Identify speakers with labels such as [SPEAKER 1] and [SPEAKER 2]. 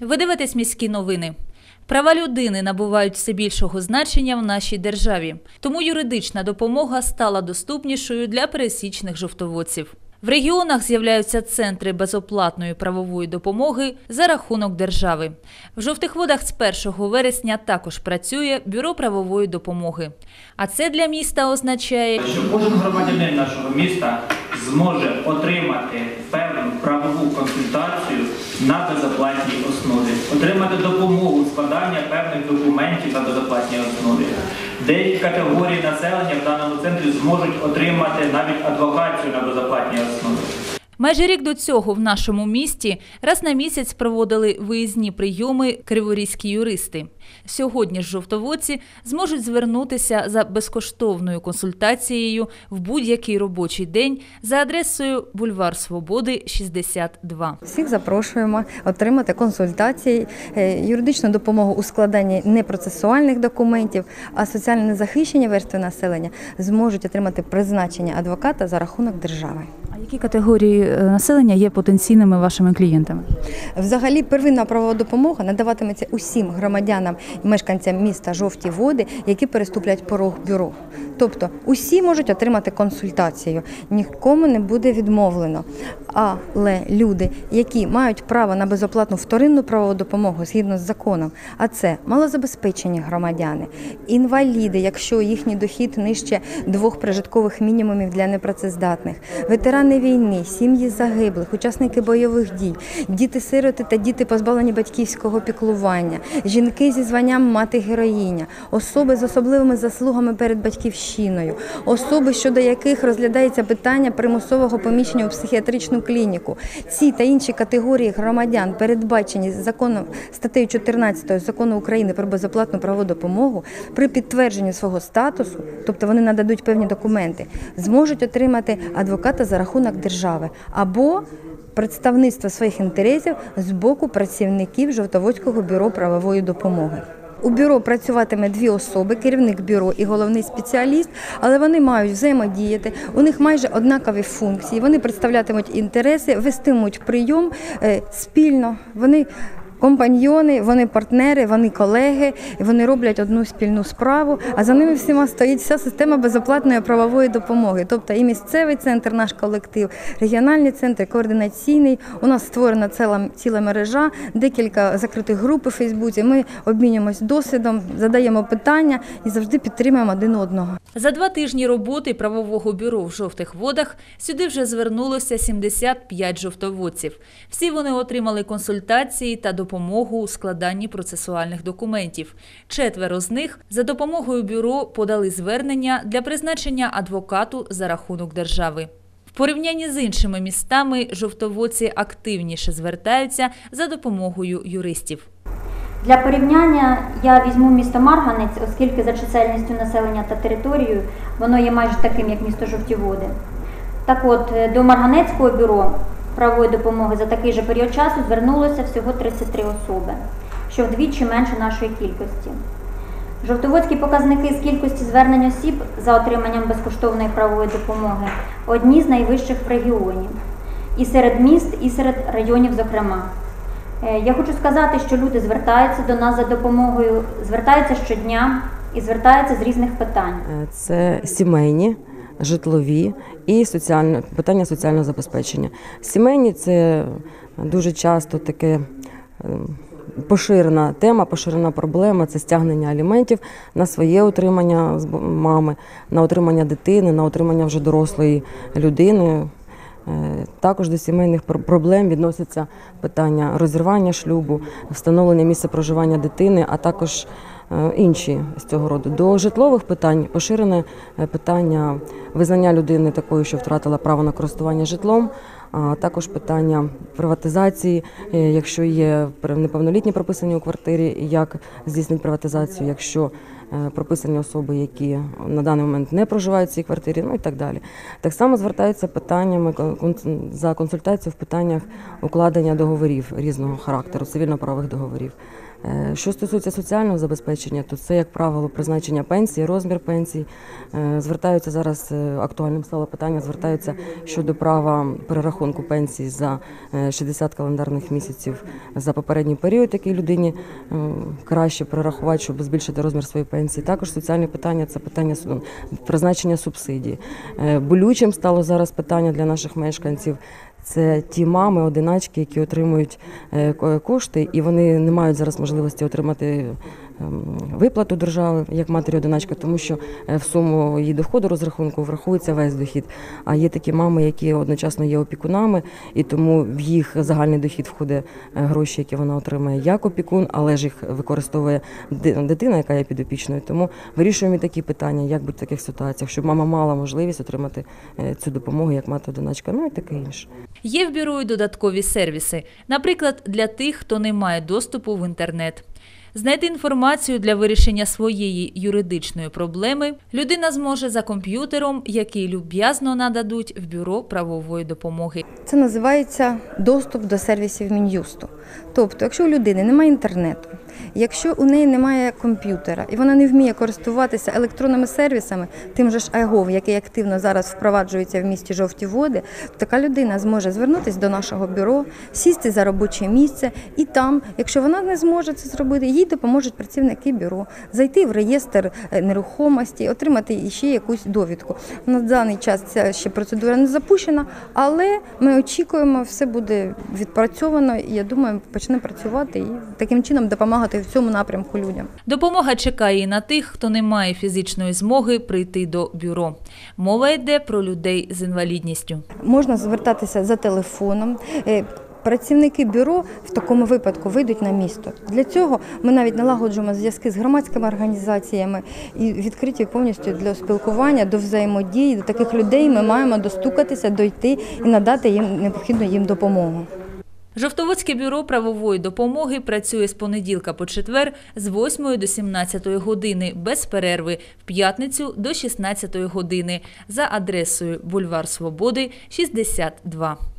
[SPEAKER 1] Ви дивитесь міські новини. Права людини набувають все більшого значення в нашій державі, тому юридична допомога стала доступнішою для пересічних жовтоводців. В регіонах з'являються центри безоплатної правової допомоги за рахунок держави. В жовтих водах з 1 вересня також працює бюро правової допомоги. А це для міста означає,
[SPEAKER 2] що кожен громадянин нашого міста зможе отримати певну правову консультацію на безоплатній основі, отримати допомогу у складання певних документів на безоплатній основі. Деякі категорії населення в даному центрі зможуть отримати навіть адвокацію на безоплатній основі.
[SPEAKER 1] Майже рік до цього в нашому місті раз на місяць проводили виїзні прийоми криворізькі юристи. Сьогодні ж жовтоводці зможуть звернутися за безкоштовною консультацією в будь-який робочий день за адресою Бульвар Свободи 62.
[SPEAKER 3] Всіх запрошуємо отримати консультації, е, юридичну допомогу у складанні непроцесуальних документів, а соціально незахищені верстви населення зможуть отримати призначення адвоката за рахунок держави.
[SPEAKER 1] А які категорії е, населення є потенційними вашими клієнтами?
[SPEAKER 3] Взагалі, первинна правова допомога надаватиметься усім громадянам мешканцям міста жовті води, які переступлять порог бюро. Тобто усі можуть отримати консультацію, нікому не буде відмовлено. Але люди, які мають право на безоплатну вторинну правову допомогу згідно з законом, а це малозабезпечені громадяни, інваліди, якщо їхній дохід нижче двох прожиткових мінімумів для непрацездатних, ветерани війни, сім'ї загиблих, учасники бойових дій, діти-сироти та діти позбавлені батьківського піклування, жінки зі званням мати героїня, особи з особливими заслугами перед батьківщиною, особи, щодо яких розглядається питання примусового поміщення у психіатричну клініку. Ці та інші категорії громадян, передбачені законом статтею 14 закону України про безоплатну правову допомогу, при підтвердженні свого статусу, тобто вони нададуть певні документи, зможуть отримати адвоката за рахунок держави або представництво своїх інтересів з боку працівників Жовтоводського бюро правової допомоги. У бюро працюватиме дві особи, керівник бюро і головний спеціаліст, але вони мають взаємодіяти. У них майже однакові функції. Вони представлятимуть інтереси, вестимуть прийом е, спільно. Вони компаньйони, вони партнери, вони колеги, вони роблять одну спільну справу. А за ними всіма стоїть вся система безоплатної правової допомоги. Тобто і місцевий центр, наш колектив, регіональний центр, координаційний. У нас створена ціла, ціла мережа, декілька закритих груп у Фейсбуці. Ми обмінюємось досвідом, задаємо питання і завжди підтримуємо один одного.
[SPEAKER 1] За два тижні роботи правового бюро в жовтих водах сюди вже звернулося 75 жовтоводців. Всі вони отримали консультації та допомогу у складанні процесуальних документів. Четверо з них за допомогою бюро подали звернення для призначення адвокату за рахунок держави. В порівнянні з іншими містами жовтоводці активніше звертаються за допомогою юристів.
[SPEAKER 4] Для порівняння я візьму місто Марганець, оскільки за чисельністю населення та територією воно є майже таким, як місто Жовті Води. Так от, е, до Марганецького бюро правової допомоги за такий же період часу звернулося всього 33 особи, що вдвічі менше нашої кількості. Жовтоводські показники з кількості звернень осіб за отриманням безкоштовної правової допомоги одні з найвищих в регіоні. І серед міст, і серед районів, зокрема. Е, Я хочу сказати, що люди звертаються до нас за допомогою, звертаються щодня і звертаються з різних питань.
[SPEAKER 5] Е, Це сімейні, житлові і соціальне питання соціального забезпечення. Сімейні це дуже часто таке ем, поширена тема, поширена проблема це стягнення аліментів на своє утримання з мами, на утримання дитини, на утримання вже дорослої людини. Е, Також до сімейних проблем відносяться питання розірвання шлюбу, встановлення місця проживання дитини, а також інші з цього роду. До житлових питань поширене е, питання визнання людини такою, що втратила право на користування житлом, а також питання приватизації, е, якщо є неповнолітні прописані у квартирі, як здійснити приватизацію, якщо е, прописані особи, які на даний момент не проживають в цій квартирі, ну і так далі. Так само звертаються питаннями за консультацією в питаннях укладення договорів різного характеру, цивільно-правових договорів. Е, Що стосується соціального забезпечення, то це, як правило, призначення пенсії, розмір пенсій. Е, Звертаються зараз е, актуальним стало питання, звертаються щодо права перерахунку пенсії за е, 60 календарних місяців за попередній період, який людині е, краще перерахувати, щоб збільшити розмір своєї пенсії. Також соціальні питання це питання призначення субсидій. Е, Болючим стало зараз питання для наших мешканців. Це ті мами, одиначки, які отримують е, кошти, і вони не мають зараз можливості отримати ем, виплату держави як матері одиначка, тому що е, в суму її доходу розрахунку врахується весь дохід. А є такі мами, які одночасно є опікунами, і тому в їх загальний дохід входить е, гроші, які вона отримає як опікун, але ж їх використовує дитина, яка є підопічною. Тому вирішуємо і такі питання, як бути в таких ситуаціях, щоб мама мала можливість отримати цю допомогу як мати одиначка, ну і таке інше.
[SPEAKER 1] Є в бюро й додаткові сервіси, наприклад, для тих, хто не має доступу в інтернет. Знайти інформацію для вирішення своєї юридичної проблеми людина зможе за комп'ютером, який люб'язно нададуть в бюро правової допомоги.
[SPEAKER 3] Це називається доступ до сервісів Мін'юсту. Тобто, якщо у людини немає інтернету, якщо у неї немає комп'ютера і вона не вміє користуватися електронними сервісами, тим же ж АйГОВ, який активно зараз впроваджується в місті жовті води, така людина зможе звернутися до нашого бюро, сісти за робоче місце, і там, якщо вона не зможе це зробити, їй допоможуть працівники бюро зайти в реєстр е, нерухомості, отримати ще якусь довідку. На даний час ця ще процедура не запущена, але ми очікуємо, все буде відпрацьовано, і я думаю, почне працювати і таким чином допомагати в цьому напрямку людям.
[SPEAKER 1] Допомога чекає і на тих, хто не має фізичної змоги прийти до бюро. Мова йде про людей з інвалідністю.
[SPEAKER 3] Можна звертатися за телефоном. Е, Працівники бюро в такому випадку вийдуть на місто. Для цього ми навіть налагоджуємо зв'язки з громадськими організаціями і відкриті повністю для спілкування, до взаємодії. До таких людей ми маємо достукатися, дойти і надати їм необхідну їм допомогу.
[SPEAKER 1] Жовтоводське бюро правової допомоги працює з понеділка по четвер з 8 до 17 години без перерви, в п'ятницю до 16 години за адресою Бульвар Свободи, 62.